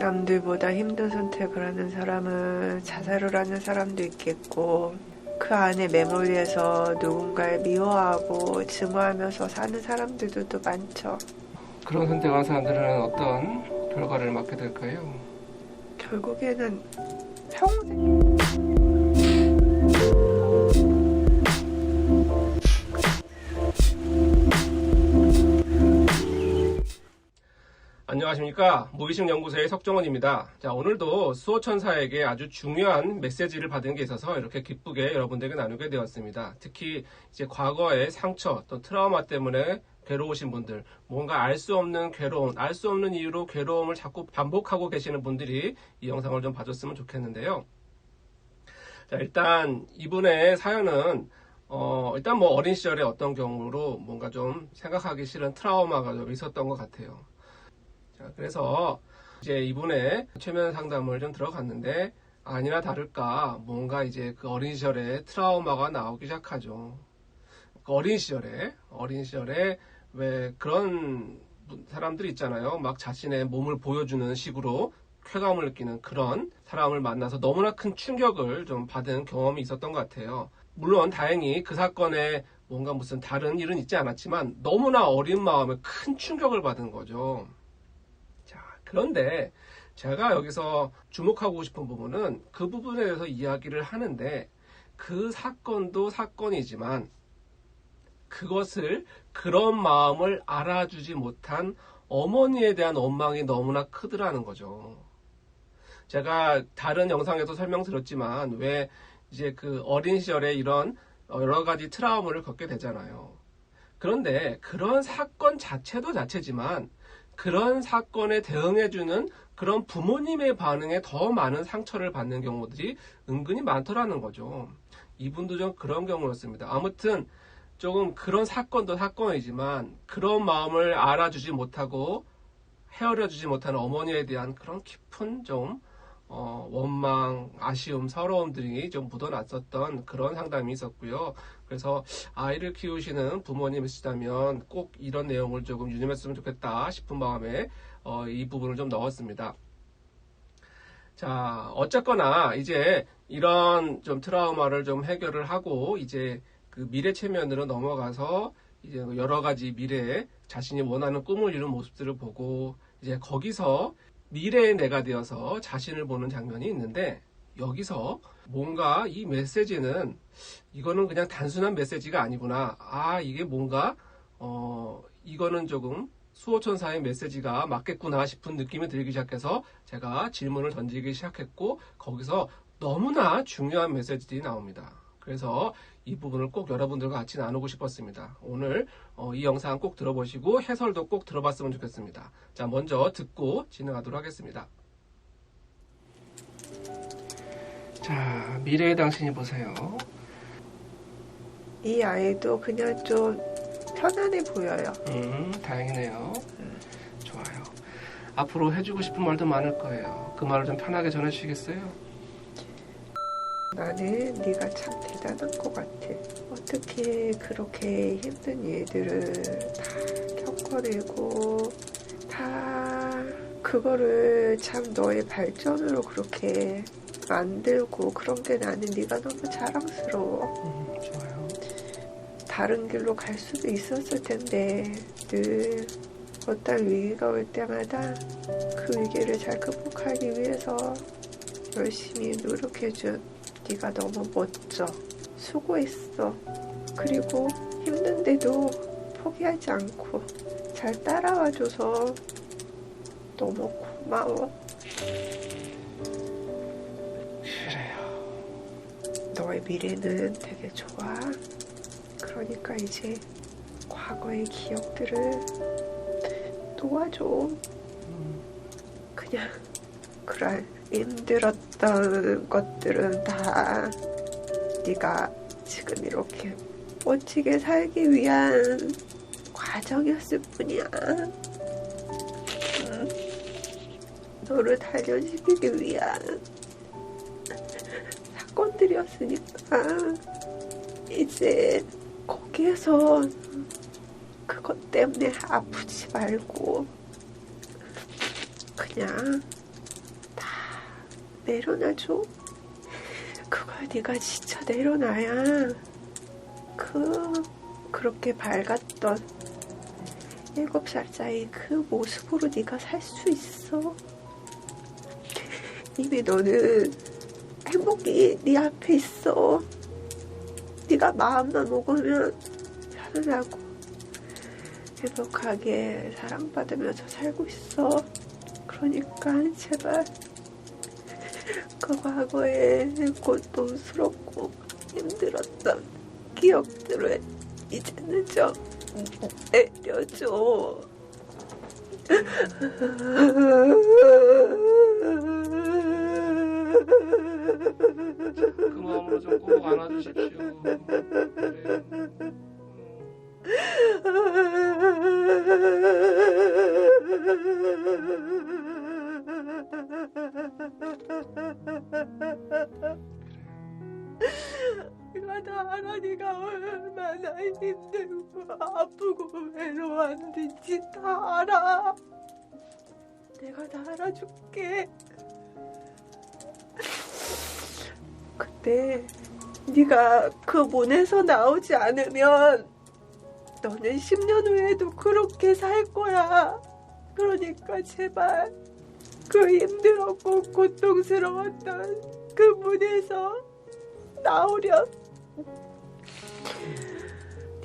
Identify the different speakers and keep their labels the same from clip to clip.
Speaker 1: 남들보다 힘든 선택을 하는 사람은 자살을 하는 사람도 있겠고 그 안에 매몰려서 누군가를 미워하고 증오하면서 사는 사람들도 또 많죠.
Speaker 2: 그런 선택한 사람들은 어떤 결과를 맞게 될까요?
Speaker 1: 결국에는 평생
Speaker 2: 안녕하십니까 무의식 연구소의 석정원입니다. 자 오늘도 수호천사에게 아주 중요한 메시지를 받은 게 있어서 이렇게 기쁘게 여러분들에게 나누게 되었습니다. 특히 이제 과거의 상처 또 트라우마 때문에 괴로우신 분들, 뭔가 알 수 없는 괴로움, 알 수 없는 이유로 괴로움을 자꾸 반복하고 계시는 분들이 이 영상을 좀 봐줬으면 좋겠는데요. 자 일단 이분의 사연은 어, 일단 뭐 어린 시절에 어떤 경우로 뭔가 좀 생각하기 싫은 트라우마가 좀 있었던 것 같아요. 자, 그래서 이제 이분의 최면 상담을 좀 들어갔는데 아니나 다를까 뭔가 이제 그 어린 시절에 트라우마가 나오기 시작하죠. 그 어린 시절에 어린 시절에 왜 그런 분- 사람들이 있잖아요. 막 자신의 몸을 보여주는 식으로 쾌감을 느끼는 그런 사람을 만나서 너무나 큰 충격을 좀 받은 경험이 있었던 것 같아요. 물론 다행히 그 사건에 뭔가 무슨 다른 일은 있지 않았지만 너무나 어린 마음에 큰 충격을 받은 거죠. 자, 그런데 제가 여기서 주목하고 싶은 부분은 그 부분에 대해서 이야기를 하는데 그 사건도 사건이지만 그것을 그런 마음을 알아주지 못한 어머니에 대한 원망이 너무나 크더라는 거죠. 제가 다른 영상에서 설명드렸지만 왜 이제 그 어린 시절에 이런 여러 가지 트라우마를 겪게 되잖아요. 그런데 그런 사건 자체도 자체지만 그런 사건에 대응해주는 그런 부모님의 반응에 더 많은 상처를 받는 경우들이 은근히 많더라는 거죠. 이분도 좀 그런 경우였습니다. 아무튼 조금 그런 사건도 사건이지만 그런 마음을 알아주지 못하고 헤아려주지 못하는 어머니에 대한 그런 깊은 좀 어, 원망, 아쉬움, 서러움들이 좀 묻어났었던 그런 상담이 있었고요. 그래서 아이를 키우시는 부모님이시다면 꼭 이런 내용을 조금 유념했으면 좋겠다 싶은 마음에 어, 이 부분을 좀 넣었습니다. 자, 어쨌거나 이제 이런 좀 트라우마를 좀 해결을 하고 이제 그 미래 체면으로 넘어가서 이제 여러 가지 미래에 자신이 원하는 꿈을 이룬 모습들을 보고 이제 거기서 미래의 내가 되어서 자신을 보는 장면이 있는데 여기서 뭔가 이 메시지는 이거는 그냥 단순한 메시지가 아니구나. 아, 이게 뭔가 어 이거는 조금 수호천사의 메시지가 맞겠구나 싶은 느낌이 들기 시작해서 제가 질문을 던지기 시작했고 거기서 너무나 중요한 메시지들이 나옵니다. 그래서 이 부분을 꼭 여러분들과 같이 나누고 싶었습니다. 오늘 어, 이 영상 꼭 들어보시고 해설도 꼭 들어봤으면 좋겠습니다. 자, 먼저 듣고 진행하도록 하겠습니다. 자, 미래의 당신이 보세요.
Speaker 1: 이 아이도 그냥 좀 편안해 보여요.
Speaker 2: 음, 다행이네요. 좋아요. 앞으로 해주고 싶은 말도 많을 거예요. 그 말을 좀 편하게 전해주시겠어요?
Speaker 1: 나는 네가 참 대단한 것 같아. 어떻게 그렇게 힘든 일들을 다 겪어내고 다 그거를 참 너의 발전으로 그렇게 만들고 그런 게 나는 네가 너무 자랑스러워.
Speaker 2: 음, 좋아요.
Speaker 1: 다른 길로 갈 수도 있었을 텐데 늘 어떤 위기가 올 때마다 그 위기를 잘 극복하기 위해서 열심히 노력해준 네가 너무 멋져. 수고했어. 그리고 힘든데도 포기하지 않고 잘 따라와줘서 너무 고마워. 미래는 되게 좋아. 그러니까 이제 과거의 기억들을.
Speaker 2: 음,
Speaker 1: 그냥 그래 힘들었던 것들은 다 네가 지금 이렇게 멋지게 살기 위한 과정이었을 뿐이야. 응? 너를 단련시키기 위한 사건들이었으니까 이제 거기에서 그것 때문에 아프지 말고 그냥 내려놔줘. 그걸 네가 진짜 내려놔야 그 그렇게 밝았던 일곱 살짜리 그 모습으로 네가 살 수 있어. 이미 너는 행복이 네 앞에 있어. 네가 마음만 먹으면 편안하고 행복하게 사랑받으면서 살고 있어. 그러니까 제발 그 과거에 고통스럽고 힘들었던 기억들을 이제는 좀 내려줘.
Speaker 2: 그 마음으로 좀 꼭 안아주십시오. 네.
Speaker 1: 내가 다 알아 네가 얼마나 힘들고 아프고 외로웠는지 다 알아 내가 다 알아줄게 근데 네가 그 문에서 나오지 않으면 너는 10년 후에도 그렇게 살 거야 그러니까 제발 그 힘들었고 고통스러웠던 그 문에서 나오렴.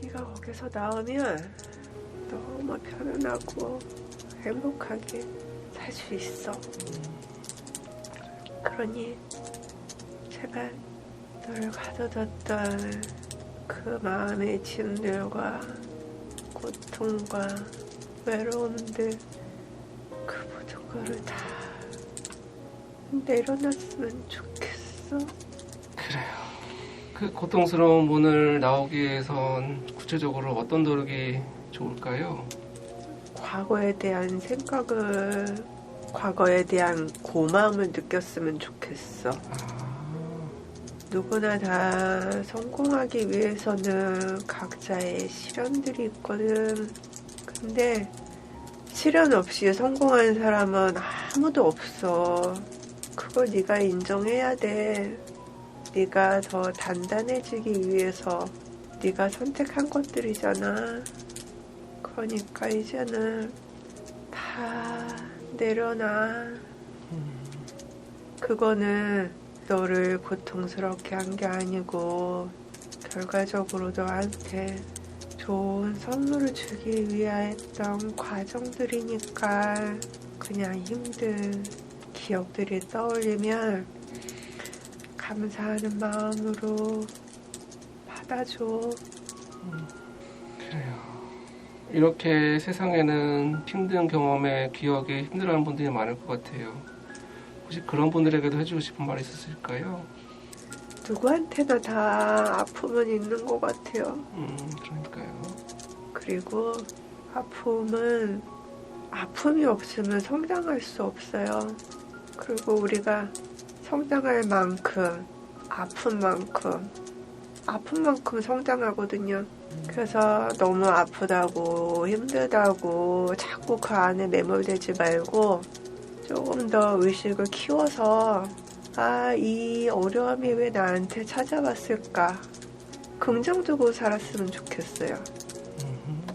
Speaker 1: 네가 거기서 나오면 너무 편안하고 행복하게 살 수 있어. 그러니 제발 너를 가둬뒀던 그 마음의 짐들과 고통과 외로움들 그 모든 거를 다 내려놨으면 좋겠어.
Speaker 2: 그래요. 그 고통스러운 문을 나오기 위해선 구체적으로 어떤 노력이 좋을까요?
Speaker 1: 과거에 대한 생각을 과거에 대한 고마움을 느꼈으면 좋겠어.
Speaker 2: 아,
Speaker 1: 누구나 다 성공하기 위해서는 각자의 시련들이 있거든. 근데 시련 없이 성공한 사람은 아무도 없어. 그걸 네가 인정해야 돼. 네가 더 단단해지기 위해서 네가 선택한 것들이잖아. 그러니까 이제는 다 내려놔. 그거는 너를 고통스럽게 한 게 아니고 결과적으로 너한테 좋은 선물을 주기 위하 했던 과정들이니까 그냥 힘든 기억들이 떠올리면 감사하는 마음으로 받아줘.
Speaker 2: 그래요. 이렇게 세상에는 힘든 경험에 기억에 힘들어하는 분들이 많을 것 같아요. 혹시 그런 분들에게도 해주고 싶은 말 있으실까요?
Speaker 1: 누구한테나 다 아픔은 있는 것 같아요.
Speaker 2: 음, 그러니까요.
Speaker 1: 그리고 아픔은 아픔이 없으면 성장할 수 없어요. 그리고 우리가 성장할 만큼 아픈 만큼 아픈 만큼 성장하거든요. 그래서 너무 아프다고 힘들다고 자꾸 그 안에 매몰되지 말고 조금 더 의식을 키워서 아, 이 어려움이 왜 나한테 찾아왔을까? 긍정적으로 살았으면 좋겠어요.
Speaker 2: 음,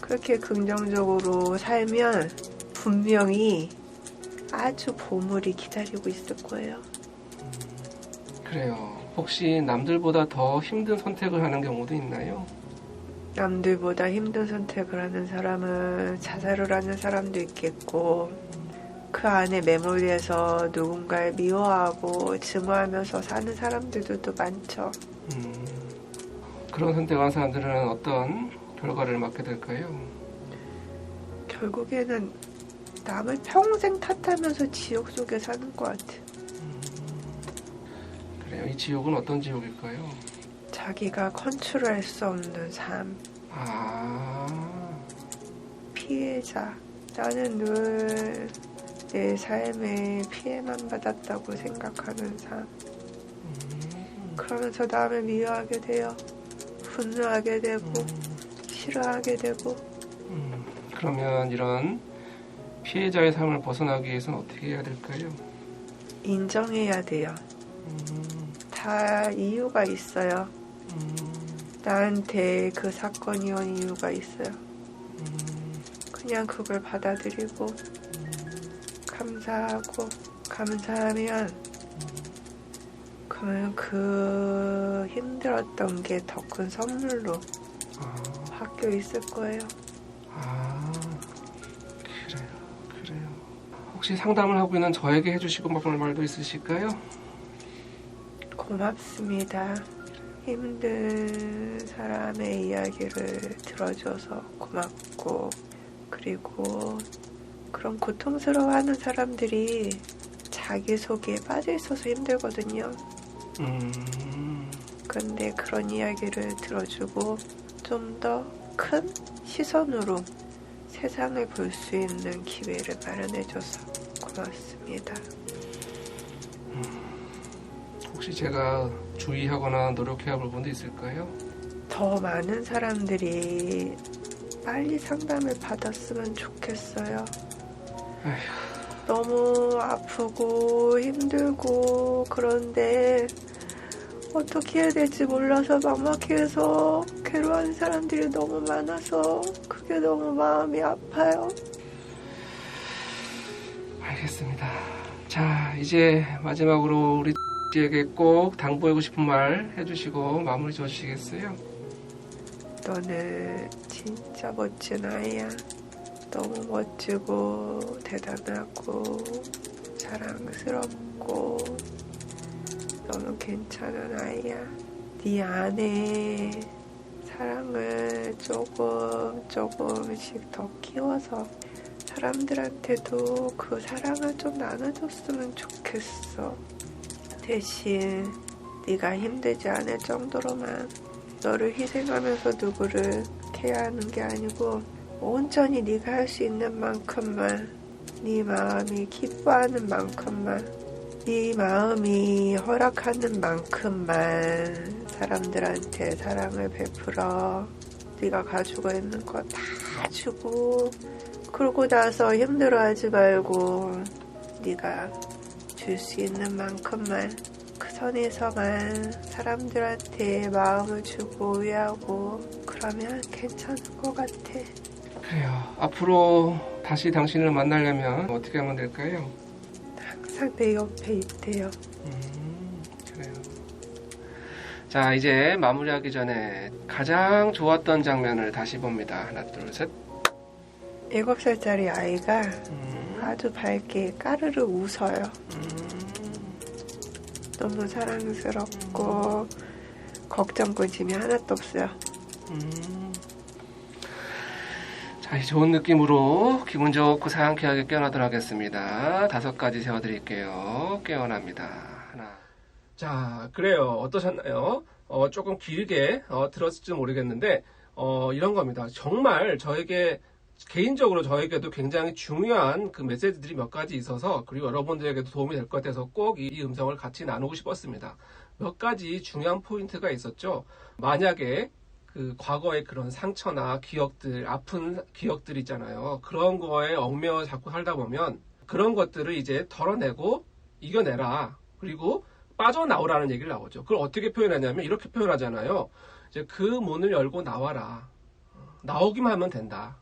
Speaker 1: 그렇게 긍정적으로 살면 분명히 아주 보물이 기다리고 있을 거예요.
Speaker 2: 그래요. 혹시 남들보다 더 힘든 선택을 하는 경우도 있나요?
Speaker 1: 남들보다 힘든 선택을 하는 사람은 자살을 하는 사람도 있겠고, 그 안에 매몰려서 누군가를 미워하고 증오하면서 사는 사람들도 많죠.
Speaker 2: 음, 그런 선택한 사람들은 어떤 결과를 맞게 될까요?
Speaker 1: 결국에는 남을 평생 탓하면서 지옥 속에 사는 것 같아.
Speaker 2: 그래요. 이 지옥은 어떤 지옥일까요?
Speaker 1: 자기가 컨트롤할 수 없는 삶,
Speaker 2: 아,
Speaker 1: 피해자. 나는 늘 내 삶에 피해만 받았다고 생각하는 삶.
Speaker 2: 음,
Speaker 1: 그러면서 남을 미워하게 돼요. 분노하게 되고, 싫어하게 되고,
Speaker 2: 음, 그러면 이런 피해자의 삶을 벗어나기 위해서는 어떻게 해야 될까요?
Speaker 1: 인정해야 돼요.
Speaker 2: 음,
Speaker 1: 다 이유가 있어요.
Speaker 2: 음,
Speaker 1: 나한테 그 사건이 온 이유가 있어요.
Speaker 2: 음,
Speaker 1: 그냥 그걸 받아들이고 감사하고 감사하면 그러면 그 힘들었던 게 더 큰 선물로
Speaker 2: 아,
Speaker 1: 바뀌어 있을 거예요.
Speaker 2: 아, 그래요, 그래요. 혹시 상담을 하고 있는 저에게 해주시고 싶은 말도 있으실까요?
Speaker 1: 고맙습니다. 힘든 사람의 이야기를 들어줘서 고맙고, 그리고 그런 고통스러워하는 사람들이 자기 속에 빠져 있어서 힘들거든요.
Speaker 2: 음,
Speaker 1: 근데 그런 이야기를 들어주고 좀 더 큰 시선으로 세상을 볼 수 있는 기회를 마련해줘서 고맙습니다.
Speaker 2: 혹시 제가 주의하거나 노력해야 할 부분도 있을까요?
Speaker 1: 더 많은 사람들이 빨리 상담을 받았으면 좋겠어요. 너무 아프고 힘들고 그런데 어떻게 해야 될지 몰라서 막막해서 괴로워하는 사람들이 너무 많아서 그게 너무 마음이 아파요.
Speaker 2: 알겠습니다. 자, 이제 마지막으로 우리 씨에게 꼭 당부하고 싶은 말 해주시고 마무리 지어주시겠어요?
Speaker 1: 너는 진짜 멋진 아이야. 너무 멋지고 대단하고 사랑스럽고 너무 괜찮은 아이야. 네 안에 사랑을 조금 조금씩 더 키워서 사람들한테도 그 사랑을 좀 나눠줬으면 좋겠어. 대신 네가 힘들지 않을 정도로만 너를 희생하면서 누구를 케어하는 게 아니고 온전히 네가 할 수 있는 만큼만 네 마음이 기뻐하는 만큼만 네 마음이 허락하는 만큼만 사람들한테 사랑을 베풀어 네가 가지고 있는 거 다 주고 그러고 나서 힘들어하지 말고 네가 줄 수 있는 만큼만 그 선에서만 사람들한테 마음을 주고 위하고 그러면 괜찮을 것 같아.
Speaker 2: 그래요. 앞으로 다시 당신을 만나려면 어떻게 하면 될까요?
Speaker 1: 항상 내 옆에 있대요.
Speaker 2: 음, 그래요. 자, 이제 마무리하기 전에 가장 좋았던 장면을 다시 봅니다. 하나, 둘, 셋.
Speaker 1: 일곱 살짜리 아이가
Speaker 2: 음,
Speaker 1: 아주 밝게 까르르 웃어요.
Speaker 2: 음,
Speaker 1: 너무 사랑스럽고 걱정거짐이 하나도 없어요.
Speaker 2: 음. 좋은 느낌으로 기분 좋고 상쾌하게 깨어나도록 하겠습니다. 다섯 가지 세워드릴게요. 깨어납니다. 하나. 자, 그래요. 어떠셨나요? 어, 조금 길게 어, 들었을지 모르겠는데, 어, 이런 겁니다. 정말 저에게, 개인적으로 저에게도 굉장히 중요한 그 메시지들이 몇 가지 있어서, 그리고 여러분들에게도 도움이 될 것 같아서 꼭 이 음성을 같이 나누고 싶었습니다. 몇 가지 중요한 포인트가 있었죠. 만약에 그 과거의 그런 상처나 기억들, 아픈 기억들 있잖아요. 그런 거에 얽매여 자꾸 살다 보면 그런 것들을 이제 덜어내고 이겨내라. 그리고 빠져나오라는 얘기를 나오죠. 그걸 어떻게 표현하냐면 이렇게 표현하잖아요. 이제 그 문을 열고 나와라. 어, 나오기만 하면 된다.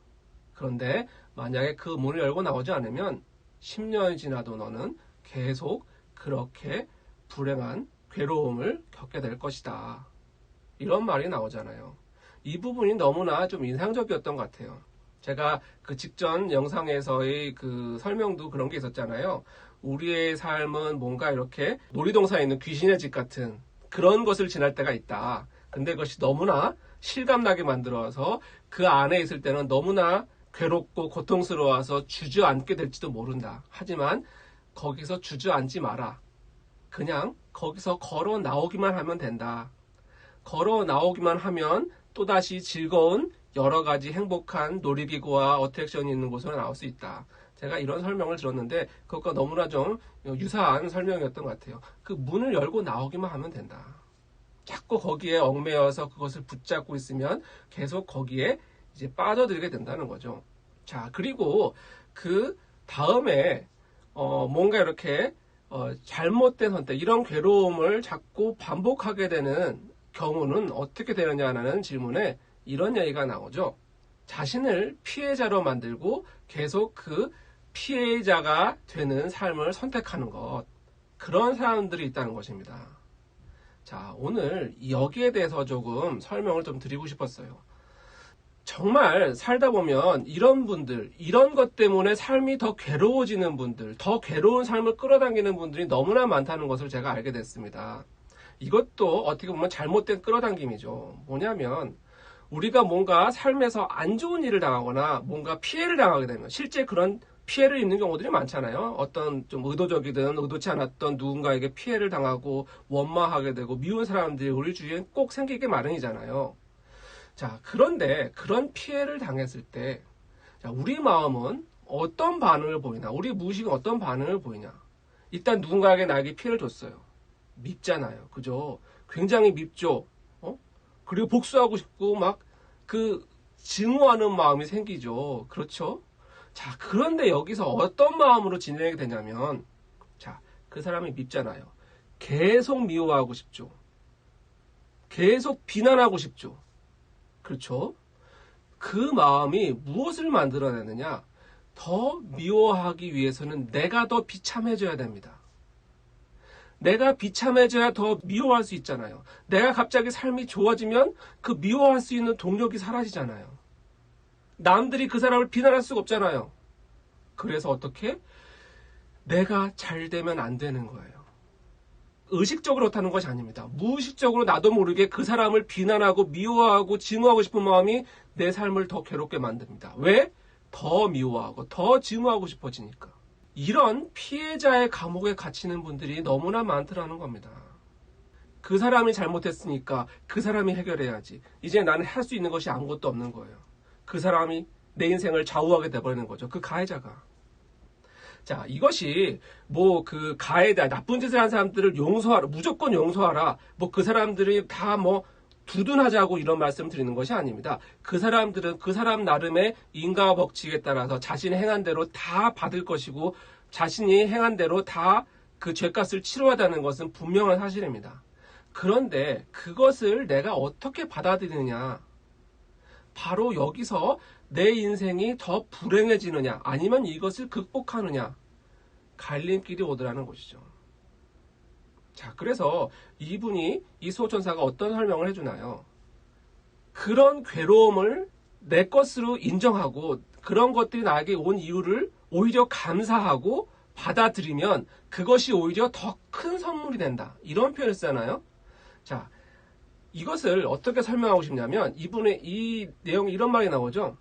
Speaker 2: 그런데 만약에 그 문을 열고 나오지 않으면 10년이 지나도 너는 계속 그렇게 불행한 괴로움을 겪게 될 것이다. 이런 말이 나오잖아요. 이 부분이 너무나 좀 인상적이었던 것 같아요. 제가 그 직전 영상에서의 그 설명도 그런 게 있었잖아요. 우리의 삶은 뭔가 이렇게 놀이동산에 있는 귀신의 집 같은 그런 것을 지날 때가 있다. 근데 그것이 너무나 실감나게 만들어서 그 안에 있을 때는 너무나 괴롭고 고통스러워서 주저앉게 될지도 모른다. 하지만 거기서 주저앉지 마라. 그냥 거기서 걸어 나오기만 하면 된다. 걸어 나오기만 하면 또다시 즐거운 여러 가지 행복한 놀이기구와 어트랙션이 있는 곳으로 나올 수 있다. 제가 이런 설명을 들었는데 그것과 너무나 좀 유사한 설명이었던 것 같아요. 그 문을 열고 나오기만 하면 된다. 자꾸 거기에 얽매여서 그것을 붙잡고 있으면 계속 거기에 이제 빠져들게 된다는 거죠. 자, 그리고 그 다음에 어, 뭔가 이렇게 어, 잘못된 선택, 이런 괴로움을 자꾸 반복하게 되는 경우는 어떻게 되느냐는 질문에 이런 얘기가 나오죠. 자신을 피해자로 만들고 계속 그 피해자가 되는 삶을 선택하는 것. 그런 사람들이 있다는 것입니다. 자, 오늘 여기에 대해서 조금 설명을 좀 드리고 싶었어요. 정말 살다 보면 이런 분들, 이런 것 때문에 삶이 더 괴로워지는 분들, 더 괴로운 삶을 끌어당기는 분들이 너무나 많다는 것을 제가 알게 됐습니다. 이것도 어떻게 보면 잘못된 끌어당김이죠. 뭐냐면, 우리가 뭔가 삶에서 안 좋은 일을 당하거나 뭔가 피해를 당하게 되면, 실제 그런 피해를 입는 경우들이 많잖아요. 어떤 좀 의도적이든 의도치 않았던 누군가에게 피해를 당하고 원망하게 되고 미운 사람들이 우리 주위에 꼭 생기게 마련이잖아요. 자, 그런데 그런 피해를 당했을 때, 자, 우리 마음은 어떤 반응을 보이나, 우리 무의식은 어떤 반응을 보이냐. 일단 누군가에게 나에게 피해를 줬어요. 밉잖아요. 그죠? 굉장히 밉죠? 어? 그리고 복수하고 싶고, 막, 그, 증오하는 마음이 생기죠. 그렇죠? 자, 그런데 여기서 어떤 마음으로 진행이 되냐면, 자, 그 사람이 밉잖아요. 계속 미워하고 싶죠. 계속 비난하고 싶죠. 그렇죠? 그 마음이 무엇을 만들어내느냐? 더 미워하기 위해서는 내가 더 비참해져야 됩니다. 내가 비참해져야 더 미워할 수 있잖아요. 내가 갑자기 삶이 좋아지면 그 미워할 수 있는 동력이 사라지잖아요. 남들이 그 사람을 비난할 수가 없잖아요. 그래서 어떻게? 내가 잘 되면 안 되는 거예요. 의식적으로 그렇다는 것이 아닙니다. 무의식적으로 나도 모르게 그 사람을 비난하고 미워하고 증오하고 싶은 마음이 내 삶을 더 괴롭게 만듭니다. 왜? 더 미워하고 더 증오하고 싶어지니까. 이런 피해자의 감옥에 갇히는 분들이 너무나 많더라는 겁니다. 그 사람이 잘못했으니까 그 사람이 해결해야지. 이제 나는 할 수 있는 것이 아무것도 없는 거예요. 그 사람이 내 인생을 좌우하게 돼버리는 거죠. 그 가해자가. 자, 이것이 뭐 그 가해자, 나쁜 짓을 한 사람들을 용서하라, 무조건 용서하라, 뭐 그 사람들이 다뭐 두둔하자고 이런 말씀 드리는 것이 아닙니다. 그 사람들은 그 사람 나름의 인과 법칙에 따라서 자신이 행한 대로 다 받을 것이고 자신이 행한 대로 다 그 죄값을 치러야하는 것은 분명한 사실입니다. 그런데 그것을 내가 어떻게 받아들이느냐. 바로 여기서 내 인생이 더 불행해지느냐, 아니면 이것을 극복하느냐, 갈림길이 오더라는 것이죠. 자, 그래서 이분이 이 수호천사가 어떤 설명을 해주나요? 그런 괴로움을 내 것으로 인정하고 그런 것들이 나에게 온 이유를 오히려 감사하고 받아들이면 그것이 오히려 더 큰 선물이 된다. 이런 표현을 쓰잖아요. 자, 이것을 어떻게 설명하고 싶냐면 이분의 이 내용이 이런 말이 나오죠.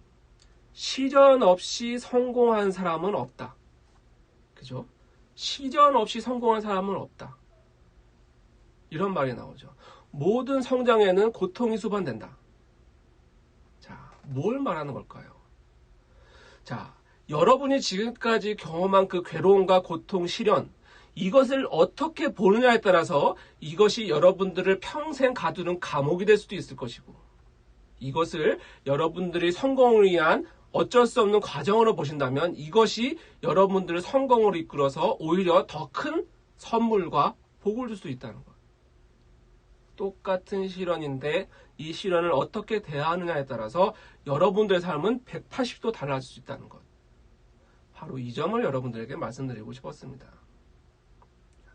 Speaker 2: 시전 없이 성공한 사람은 없다. 그죠? 시전 없이 성공한 사람은 없다. 이런 말이 나오죠. 모든 성장에는 고통이 수반된다. 자, 뭘 말하는 걸까요? 자, 여러분이 지금까지 경험한 그 괴로움과 고통, 시련, 이것을 어떻게 보느냐에 따라서 이것이 여러분들을 평생 가두는 감옥이 될 수도 있을 것이고, 이것을 여러분들이 성공을 위한 어쩔 수 없는 과정으로 보신다면 이것이 여러분들을 성공으로 이끌어서 오히려 더 큰 선물과 복을 줄 수 있다는 것. 똑같은 실현인데 이 실현을 어떻게 대하느냐에 따라서 여러분들의 삶은 180도 달라질 수 있다는 것. 바로 이 점을 여러분들에게 말씀드리고 싶었습니다.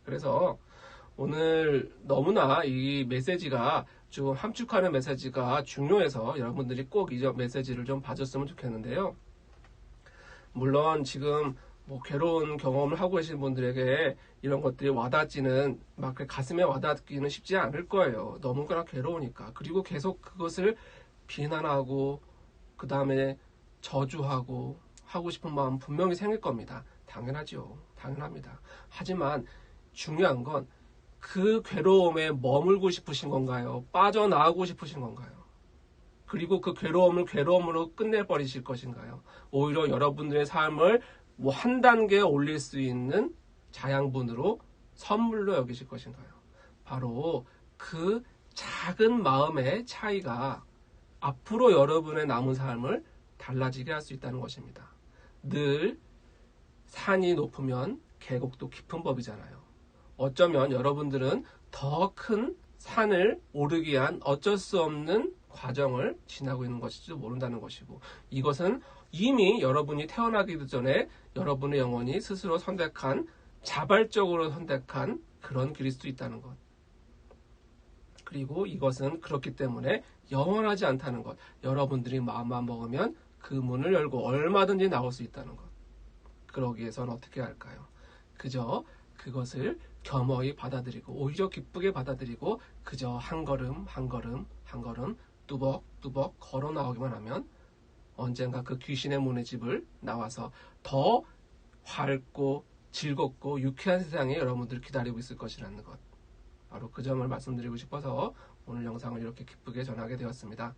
Speaker 2: 그래서 오늘 너무나 이 메시지가 좀 함축하는 메시지가 중요해서 여러분들이 꼭 이 메시지를 좀 봐줬으면 좋겠는데요. 물론 지금 뭐 괴로운 경험을 하고 계신 분들에게 이런 것들이 와닿지는 막 가슴에 와닿기는 쉽지 않을 거예요. 너무나 괴로우니까. 그리고 계속 그것을 비난하고 그 다음에 저주하고 하고 싶은 마음 분명히 생길 겁니다. 당연하죠. 당연합니다. 하지만 중요한 건 그 괴로움에 머물고 싶으신 건가요? 빠져나가고 싶으신 건가요? 그리고 그 괴로움을 괴로움으로 끝내버리실 것인가요? 오히려 여러분들의 삶을 뭐 한 단계 올릴 수 있는 자양분으로 선물로 여기실 것인가요? 바로 그 작은 마음의 차이가 앞으로 여러분의 남은 삶을 달라지게 할 수 있다는 것입니다. 늘 산이 높으면 계곡도 깊은 법이잖아요. 어쩌면 여러분들은 더 큰 산을 오르기 위한 어쩔 수 없는 과정을 지나고 있는 것일지도 모른다는 것이고 이것은 이미 여러분이 태어나기도 전에 여러분의 영혼이 스스로 선택한 자발적으로 선택한 그런 길일 수도 있다는 것. 그리고 이것은 그렇기 때문에 영원하지 않다는 것. 여러분들이 마음만 먹으면 그 문을 열고 얼마든지 나올 수 있다는 것. 그러기 위해서는 어떻게 할까요? 그저 그것을 겸허히 받아들이고 오히려 기쁘게 받아들이고 그저 한 걸음 한 걸음 한 걸음 뚜벅뚜벅 걸어 나오기만 하면 언젠가 그 귀신의 문의 집을 나와서 더 밝고 즐겁고 유쾌한 세상에 여러분들 기다리고 있을 것이라는 것. 바로 그 점을 말씀드리고 싶어서 오늘 영상을 이렇게 기쁘게 전하게 되었습니다.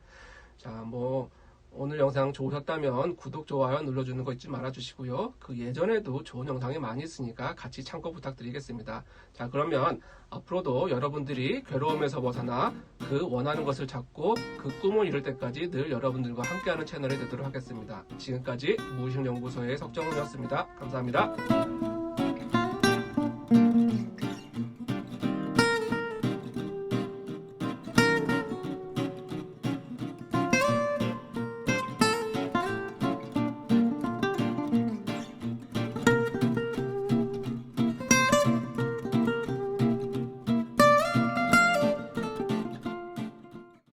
Speaker 2: 자, 뭐 오늘 영상 좋으셨다면 구독, 좋아요 눌러주는 거 잊지 말아주시고요. 그 예전에도 좋은 영상이 많이 있으니까 같이 참고 부탁드리겠습니다. 자, 그러면 앞으로도 여러분들이 괴로움에서 벗어나 그 원하는 것을 찾고 그 꿈을 이룰 때까지 늘 여러분들과 함께하는 채널이 되도록 하겠습니다. 지금까지 무의식연구소의 석정훈이었습니다. 감사합니다.